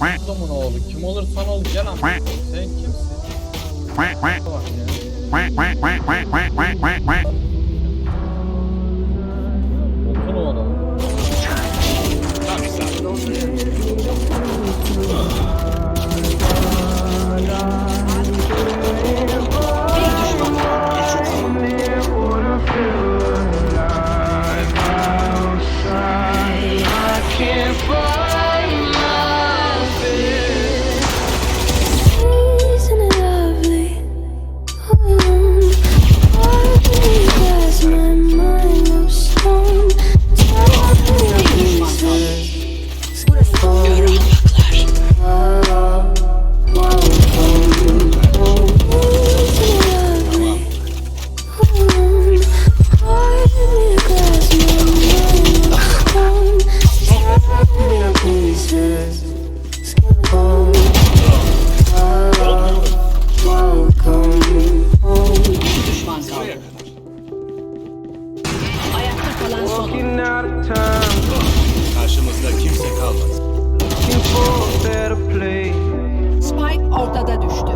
Adamın oğlu kim olursan ol gel ama sen kimsin? Bak ya. running out kimse kalmaz. Spike ortada düştü.